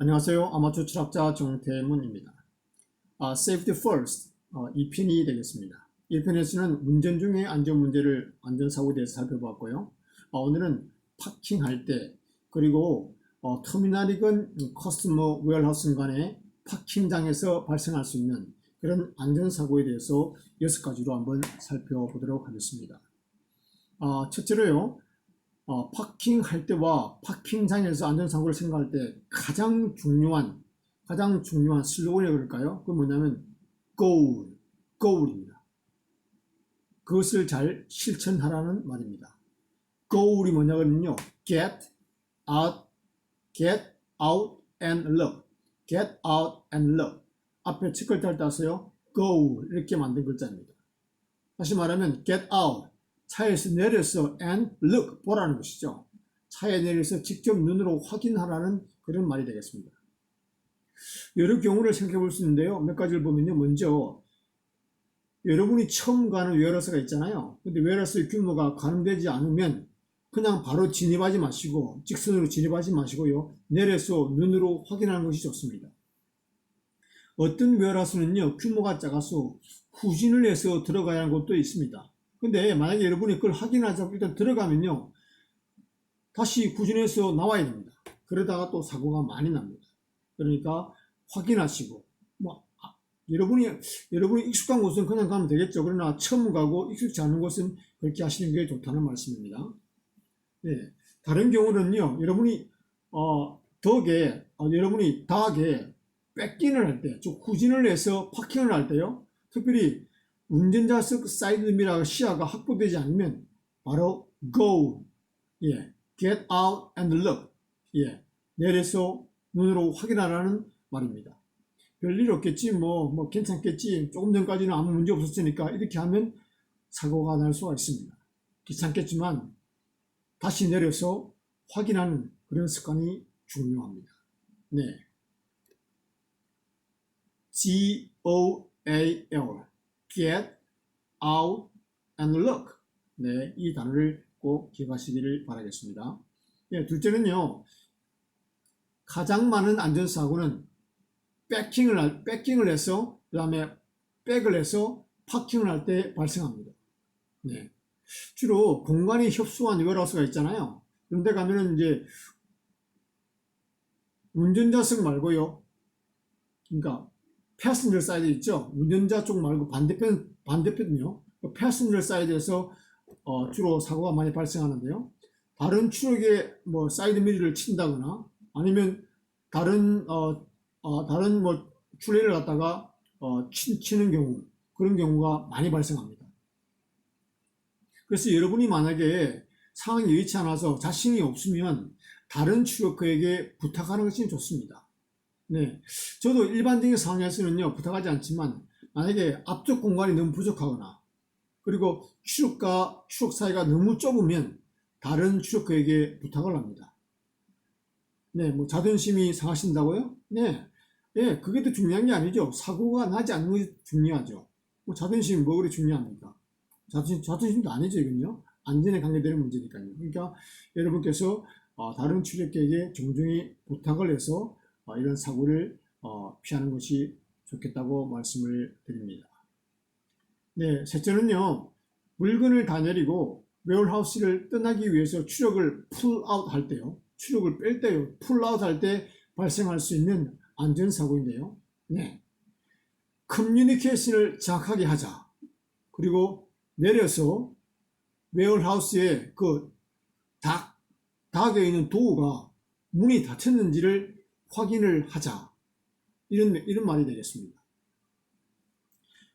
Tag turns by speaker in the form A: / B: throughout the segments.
A: 안녕하세요. 아마추어 철학자 정태문입니다. 아, Safety First 어, 2편이 되겠습니다. 1편에서는 운전 중에 안전 문제를 안전사고에 대해서 살펴봤고요. 어, 오늘은 파킹할 때 그리고 어, 터미널이건 커스터머 웨어하우스 간의 파킹장에서 발생할 수 있는 그런 안전사고에 대해서 여섯 가지로 한번 살펴보도록 하겠습니다. 아, 첫째로요. 어, 파킹할 때와 파킹장에서 안전사고를 생각할 때 가장 중요한 가장 중요한 슬로건이 그럴까요? 그 뭐냐면 goal, goal입니다. 그것을 잘 실천하라는 말입니다. goal이 뭐냐면요, get out, get out and love, get out and love. 앞에 첫 글자를 따서요, goal 이렇게 만든 글자입니다. 다시 말하면 get out, 차에서 내려서 and look 보라는 것이죠. 차에 내려서 직접 눈으로 확인하라는 그런 말이 되겠습니다. 여러 경우를 생각해 볼 수 있는데요. 몇 가지를 보면요. 먼저 여러분이 처음 가는 웨어러스가 있잖아요. 근데 웨어러스의 규모가 가늠되지 않으면 그냥 바로 진입하지 마시고 직선으로 진입하지 마시고요. 내려서 눈으로 확인하는 것이 좋습니다. 어떤 웨어러스는요. 규모가 작아서 후진을 해서 들어가야 하는 곳도 있습니다. 근데 만약에 여러분이 그걸 확인하자고 일단 들어가면요. 다시 구진해서 나와야 됩니다. 그러다가 또 사고가 많이 납니다. 그러니까 확인하시고, 뭐, 아, 여러분이, 여러분이 익숙한 곳은 그냥 가면 되겠죠. 그러나 처음 가고 익숙지 않은 곳은 그렇게 하시는 게 좋다는 말씀입니다. 네. 다른 경우는요, 여러분이, 어, 덕에, 어, 여러분이 다하게 뺏긴을 할 때, 즉, 후진을 해서 파킹을 할 때요, 특별히 운전자석 사이드미러 시야가 확보되지 않으면 바로 go, 예, get out and look, 예, 내려서 눈으로 확인하라는 말입니다. 별일 없겠지, 뭐, 뭐 괜찮겠지, 조금 전까지는 아무 문제 없었으니까 이렇게 하면 사고가 날 수가 있습니다. 귀찮겠지만 다시 내려서 확인하는 그런 습관이 중요합니다. 네. G O A L get out and look. 네, 이 단어를 꼭 기억하시기를 바라겠습니다. 네, 둘째는요. 가장 많은 안전사고는 백킹을, 할- 백킹을 해서, 그 다음에 백을 해서 파킹을 할 때 발생합니다. 네. 주로 공간이 협소한 웨어하우스가 있잖아요. 그런데 가면은 이제 운전자석 말고요. 그러니까 패슨저 사이드 있죠. 운전자 쪽 말고 반대편 반대편요. 패슨저 사이드에서 어, 주로 사고가 많이 발생하는데요. 다른 추력에 뭐 사이드 미러를 친다거나 아니면 다른 어, 어, 다른 뭐 출레를 갖다가 어, 치, 치는 경우 그런 경우가 많이 발생합니다. 그래서 여러분이 만약에 상황이 여의치 않아서 자신이 없으면 다른 추력그에게 부탁하는 것이 좋습니다. 네. 저도 일반적인 상황에서는요, 부탁하지 않지만, 만약에 앞쪽 공간이 너무 부족하거나, 그리고 추력과 추력 사이가 너무 좁으면, 다른 추력그에게 부탁을 합니다. 네, 뭐 자존심이 상하신다고요? 네. 예, 그게 더 중요한 게 아니죠. 사고가 나지 않는 것이 중요하죠. 뭐 자존심이 뭐 그리 중요합니까? 자존심, 자존심도 아니죠, 이건요. 안전에 관계되는 문제니까요. 그러니까 여러분께서 어, 다른 추력계에게 종종히 부탁을 해서 어, 이런 사고를 어, 피하는 것이 좋겠다고 말씀을 드립니다. 네, 셋째는요, 물건을 다 내리고 웨어하우스를 떠나기 위해서 추력을 풀아웃 할 때요, 추력을 뺄 때요, 풀아웃 할 때 발생할 수 있는 안전사고인데요. 네. 커뮤니케이션을 정확하게 하자. 그리고 내려서 웨어하우스의 그 닭, 닭에 있는 도구가 문이 닫혔는지를 확인을 하자. 이런, 이런 말이 되겠습니다.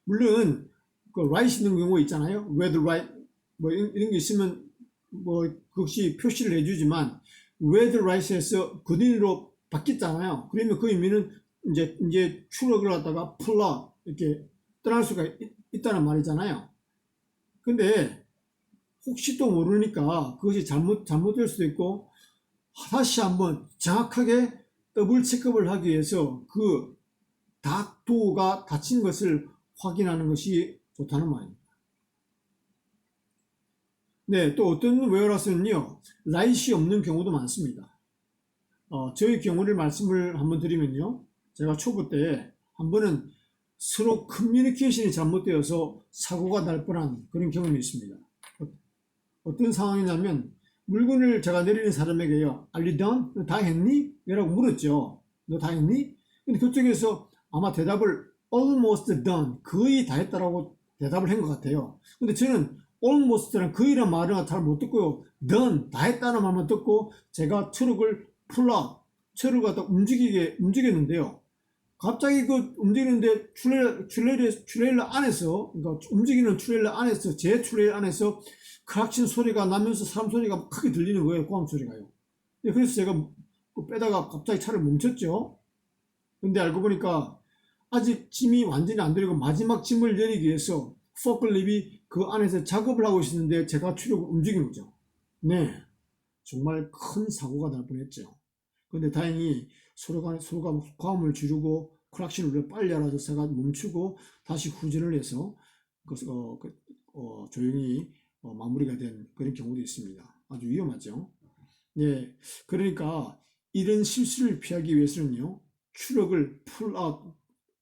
A: 물론, 그, right 있는 경우 있잖아요. the right, 뭐, 이런, 이런 게 있으면, 뭐, 그것이 표시를 해주지만, the right에서 그린으로 바뀌었잖아요. 그러면 그 의미는 이제, 이제 추력을 갖다가 풀라, 이렇게 떠날 수가 있, 다는 말이잖아요. 근데, 혹시 또 모르니까 그것이 잘못, 잘못될 수도 있고, 다시 한번 정확하게 더블 체크업을 하기 위해서 그 닥도가 닫힌 것을 확인하는 것이 좋다는 말입니다. 네, 또 어떤 웨어라스는요, 라이시 없는 경우도 많습니다. 어, 저의 경우를 말씀을 한번 드리면요. 제가 초보 때 한 번은 서로 커뮤니케이션이 잘못되어서 사고가 날 뻔한 그런 경험이 있습니다. 어, 어떤 상황이냐면 물건을 제가 내리는 사람에게요. You done? 너다 했니? 라고 물었죠. 너 다 했니? 근데 그쪽에서 아마 대답을 almost done, 거의 다 했다라고 대답을 한 것 같아요. 근데 저는 almost랑 거의란 말은 잘못 듣고요. done, 다 했다는 말만 듣고 제가 트럭을 풀라, 트럭을 갖다 움직이게, 움직였는데요. 갑자기 그 움직이는데 트레일러, 트레일러, 트레일러 안에서, 그러니까 움직이는 트레일러 안에서, 제 트레일러 안에서 크락친 소리가 나면서 사람 소리가 크게 들리는 거예요. 고함 소리가요. 예, 그래서 제가 그 빼다가 갑자기 차를 멈췄죠. 근데 알고 보니까 아직 짐이 완전히 안 들리고 마지막 짐을 내리기 위해서 포클립이 그 안에서 작업을 하고 있었는데 제가 추력을 움직인 거죠. 네. 정말 큰 사고가 날 뻔했죠. 근데 다행히 서로가, 서로가 과음을 지르고 크락신을 빨리 알아서 제가 멈추고 다시 후진을 해서 그, 어, 그, 어, 조용히 어, 마무리가 된 그런 경우도 있습니다. 아주 위험하죠. 네. 그러니까 이런 실수를 피하기 위해서는요, 추력을 풀아웃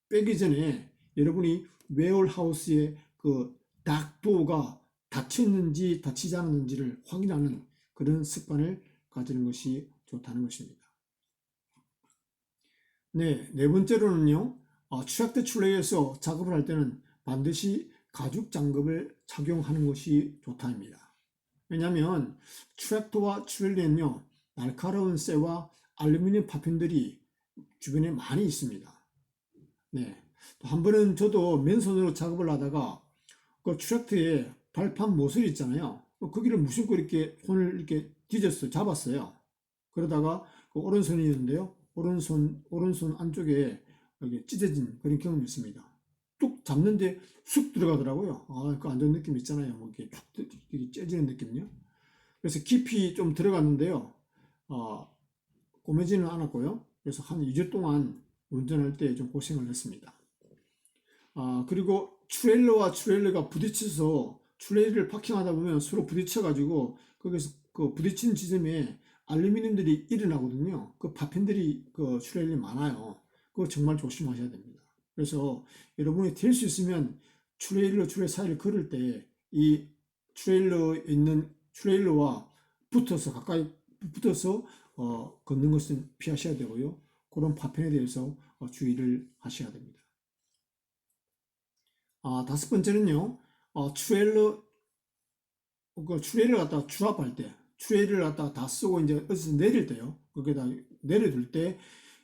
A: 빼기 전에 여러분이 웨어하우스의 그 닥도가 닫혔는지 닫히지 않았는지를 확인하는 그런 습관을 가지는 것이 좋다는 것입니다. 네, 네 번째로는요, 어, 트랙터 출레에서 작업을 할 때는 반드시 가죽 장갑을 착용하는 것이 좋다입니다. 왜냐하면 트랙터와 트레일러는요, 날카로운 쇠와 알루미늄 파편들이 주변에 많이 있습니다. 네. 또 한 번은 저도 맨손으로 작업을 하다가 그 트랙터에 발판 모서리 있잖아요. 거기를 무심코 이렇게 손을 이렇게 뒤졌어요. 잡았어요. 그러다가 그 오른손이었는데요. 오른손, 오른손 안쪽에 여기 찢어진 그런 경험이 있습니다. 뚝 잡는데 쑥 들어가더라고요. 아, 그안 좋은 느낌 있잖아요. 뭐 이렇게 툭, 이렇게 찢어지는 느낌요. 그래서 깊이 좀 들어갔는데요. 어, 꼬매지는 않았고요. 그래서 한 2주 동안 운전할 때 좀 고생을 했습니다. 아, 그리고 트레일러와 트레일러가 부딪혀서 트레일러를 파킹하다 보면 서로 부딪혀가지고 거기서 그 부딪힌 지점에 알루미늄들이 일어나거든요. 그 파편들이 그 트레일러에 많아요. 그거 정말 조심하셔야 됩니다. 그래서 여러분이 될 수 있으면 트레일러 트레일러 사이를 걸을 때 이 트레일러에 있는 트레일러와 붙어서 가까이 붙어서 어, 걷는 것은 피하셔야 되고요. 그런 파편에 대해서 어, 주의를 하셔야 됩니다. 아, 다섯 번째는요, 어, 트레일러, 그 트레일러 갖다가 주합할 때, 트레일러를 갖다가 다 쓰고 이제 어디서 내릴 때요, 거기다 내려둘 때,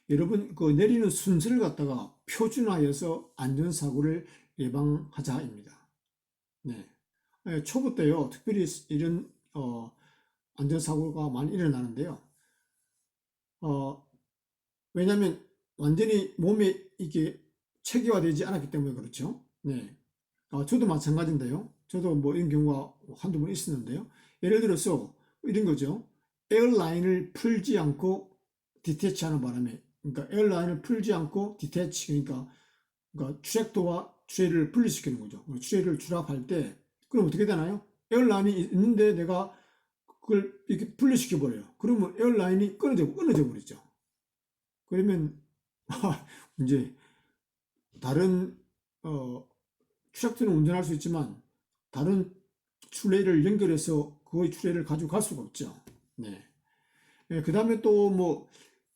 A: 여러분 그 내리는 순서를 갖다가 표준화해서 안전사고를 예방하자입니다. 네. 예, 초보 때요, 특별히 이런, 어, 안전사고가 많이 일어나는데요. 어, 왜냐하면 완전히 몸에 이게 체계화되지 않았기 때문에 그렇죠. 네. 어, 저도 마찬가지인데요. 저도 뭐 이런 경우가 한두 번 있었는데요. 예를 들어서 이런 거죠. 에어라인을 풀지 않고 디태치 하는 바람에, 그러니까 에어라인을 풀지 않고 디태치, 그러니까, 그러니까 트랙터와 트레이를 분리시키는 거죠. 트레이를 주랍할 때, 그럼 어떻게 되나요? 에어라인이 있는데 내가 그걸 이렇게 분리시켜 버려요. 그러면 에어라인이 끊어져, 끊어져 버리죠. 그러면, 이제, 다른, 어, 트랙터는 운전할 수 있지만, 다른 트레이를 연결해서 그 트레이를 가지고 갈 수가 없죠. 네. 그 다음에 또 뭐,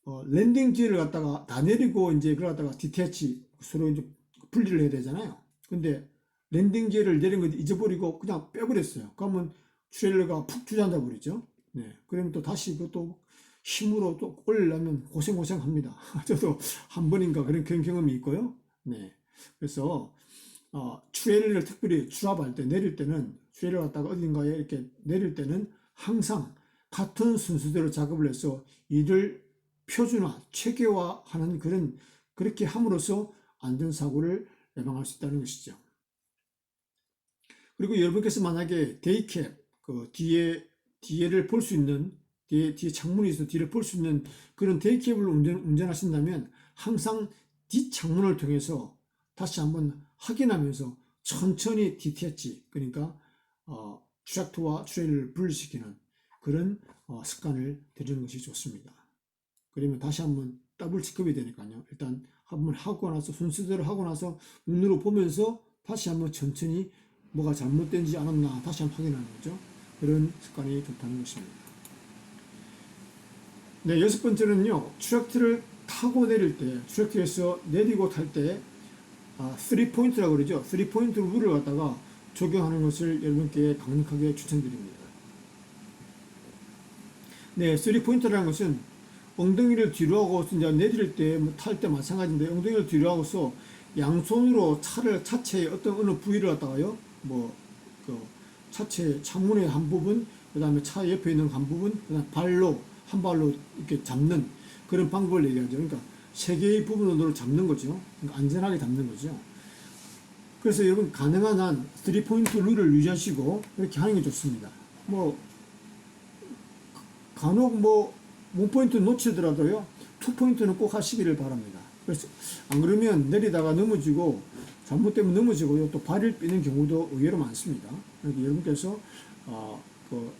A: 어, 랜딩 기어를 갖다가 다 내리고 이제 그걸 갖다가 디태치 서로 이제 분리를 해야 되잖아요. 근데 랜딩 기어를 내린 거 잊어버리고 그냥 빼버렸어요. 그러면 트레일러가 푹 주저앉아 버리죠. 네. 그러면 또 다시 그것도 힘으로 또 올리려면 고생고생 합니다. 저도 한 번인가 그런 경험이 있고요. 네. 그래서, 어, 트레일러를 특별히 주합할 때, 내릴 때는, 트레일러 갖다가 어딘가에 이렇게 내릴 때는 항상 같은 순서대로 작업을 해서 이를 표준화, 체계화하는 그런, 그렇게 함으로써 안전사고를 예방할 수 있다는 것이죠. 그리고 여러분께서 만약에 데이캡, 그 뒤에, 뒤에를 볼 수 있는, 뒤에, 뒤에 창문이 있어 뒤를 볼 수 있는 그런 데이캡을 운전, 운전하신다면 항상 뒷 창문을 통해서 다시 한번 확인하면서 천천히 디태치, 그러니까, 어, 트랙터와 트레일을 분리시키는 그런 어, 습관을 들이는 것이 좋습니다. 그러면 다시 한번 더블 체크업이 되니까요. 일단 한번 하고 나서 순서대로 하고 나서 눈으로 보면서 다시 한번 천천히 뭐가 잘못된지 않았나 다시 한번 확인하는 거죠. 그런 습관이 좋다는 것입니다. 네, 여섯 번째는요. 트랙트를 타고 내릴 때, 트랙트에서 내리고 탈 때, 아, 3포인트라고 그러죠. 3포인트 룰을 갖다가 적용하는 것을 여러분께 강력하게 추천드립니다. 네, 3포인트라는 것은 엉덩이를 뒤로 하고 이제 내릴 때, 뭐탈때 마찬가지인데, 엉덩이를 뒤로 하고서 양손으로 차를, 차체의 어떤 어느 부위를 갖다가요, 뭐, 그, 차체 창문의 한 부분, 그 다음에 차 옆에 있는 한 부분, 그 다음에 발로, 한 발로 이렇게 잡는 그런 방법을 얘기하죠. 그러니까 세 개의 부분으로 잡는 거죠. 그러니까 안전하게 잡는 거죠. 그래서 여러분 가능한 한 3포인트 룰을 유지하시고 이렇게 하는 게 좋습니다. 뭐 간혹 뭐 원포인트 놓치더라도요. 투포인트는 꼭 하시기를 바랍니다. 그래서 안 그러면 내리다가 넘어지고 잘못되면 넘어지고요. 또 발을 삐는 경우도 의외로 많습니다. 그러니까 여러분께서 어, 그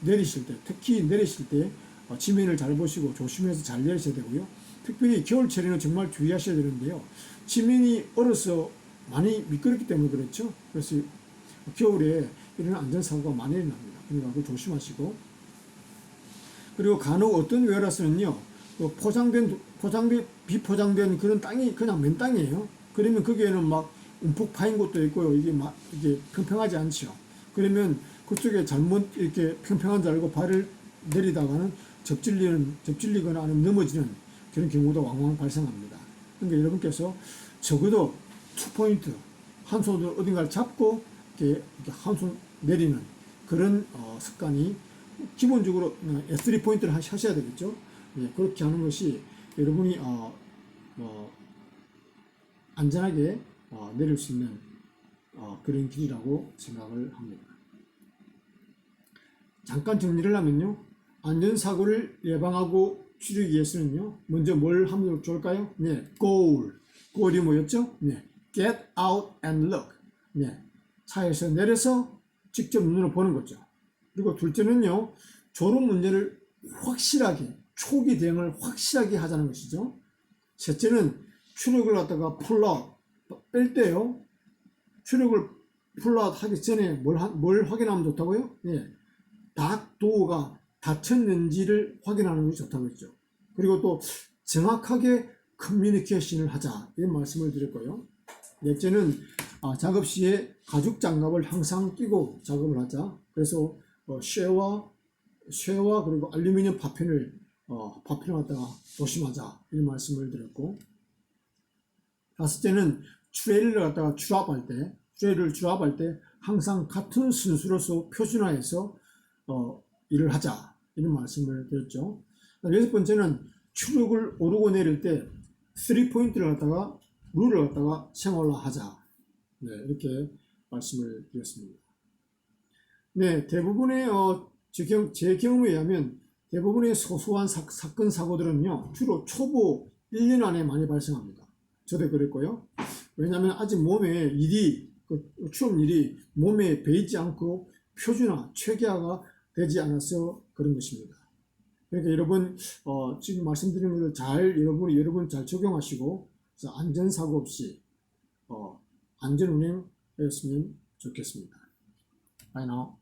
A: 내리실 때, 특히 내리실 때 어, 지면을 잘 보시고 조심해서 잘 내리셔야 되고요. 특별히 겨울철에는 정말 주의하셔야 되는데요. 지면이 얼어서 많이 미끄럽기 때문에 그렇죠. 그래서 겨울에 이런 안전사고가 많이 일어납니다. 그러니까 조심하시고. 그리고 간혹 어떤 웨어라스는요, 그 포장된, 포장된, 비포장된 그런 땅이 그냥 맨 땅이에요. 그러면 거기에는 막 움푹 파인 곳도 있고요. 이게 막, 이게 평평하지 않죠. 그러면 그쪽에 잘못 이렇게 평평한 줄 알고 발을 내리다가는 접질리는, 접질리거나 아니면 넘어지는 그런 경우도 왕왕 발생합니다. 그러니까 여러분께서 적어도 투포인트, 한 손으로 어딘가를 잡고 이렇게, 이렇게 한 손 내리는 그런 어, 습관이 기본적으로 S3 포인트를 하셔야 되겠죠. 예, 그렇게 하는 것이 여러분이 어, 뭐 안전하게 어, 내릴 수 있는 어, 그런 길이라고 생각을 합니다. 잠깐 정리를 하면요. 안전사고를 예방하고 줄이기 위해서는요. 먼저 뭘 하면 좋을까요? 네, goal. goal이 뭐였죠? 네, get out and look. 네, 차에서 내려서 직접 눈으로 보는 거죠. 그리고 둘째는요. 졸업 문제를 확실하게, 초기 대응을 확실하게 하자는 것이죠. 셋째는 추력을 갖다가 풀라 뺄 때요. 추력을 풀라 하기 전에 뭘, 하- 뭘 확인하면 좋다고요? 예. 닭 도어가 닫혔는지를 확인하는 것이 좋다고 했죠. 그리고 또 정확하게 커뮤니케이션을 하자 이런 말씀을 드렸고요. 넷째는 아, 작업 시에 가죽 장갑을 항상 끼고 작업을 하자. 그래서 어, 쉐와 쉐와 그리고 알루미늄 파편을 어, 파편을 갖다가 조심하자 이런 말씀을 드렸고 다섯째는 트레일을 갖다가 추압할 때 트레일을 추압할 때 항상 같은 순수로서 표준화해서 어, 일을 하자 이런 말씀을 드렸죠. 여섯 번째는 추력을 오르고 내릴 때 3포인트를 갖다가 룰을 갖다가 생활화하자 네, 이렇게 말씀을 드렸습니다. 네, 대부분의 어, 제, 경, 제 경험에 의하면 대부분의 소소한 사, 사건 사고들은요 주로 초보 1년 안에 많이 발생합니다. 저도 그랬고요. 왜냐하면 아직 몸에 일이 그 추운 일이 몸에 배이지 않고 표준화, 체계화가 되지 않아서 그런 것입니다. 그러니까 여러분 어, 지금 말씀드린 것을 잘 여러분이 여러분 잘 적용하시고 안전사고 없이 어, 안전운행하였으면 좋겠습니다. Bye now.